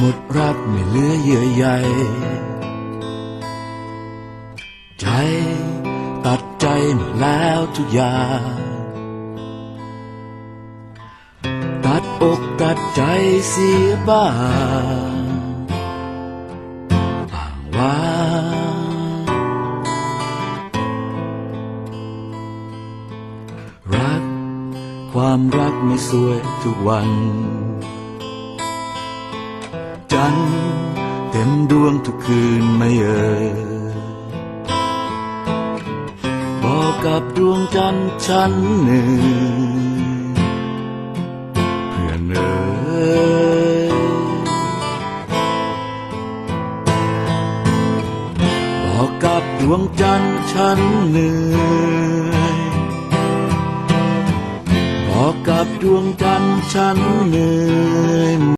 หมดรักไม่เหลือเยื่อใยใจตัดใจหมดแล้วทุกอย่างตัดอกตัดใจเสียบ้างอ้างว่ารักความรักไม่สวยทุกวันัน เต็มดวงทุกคืนไม่เอ่ยบอกกับดวงจันทร์ฉันหนึ่ง เพื่อนเอ่ยบอกกับดวงจันทร์ฉันเหนื่อยบอกกับดวงจันทร์ฉันเหนื่อย